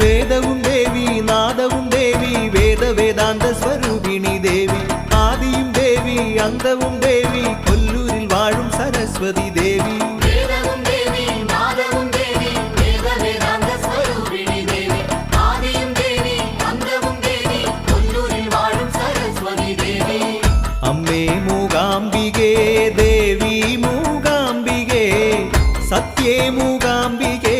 வேதவும் தேவி நாதவும் தேவி வேத வேதாந்த ஸ்வரூபிணி தேவி. ஆதியும் தேவி அந்தவும் தேவி கொல்லூரில் வாழும் சரஸ்வதி தேவி. அம்மே மூகாம்பிகே தேவி மூகாம்பிகே சத்யே மூகாம்பிகே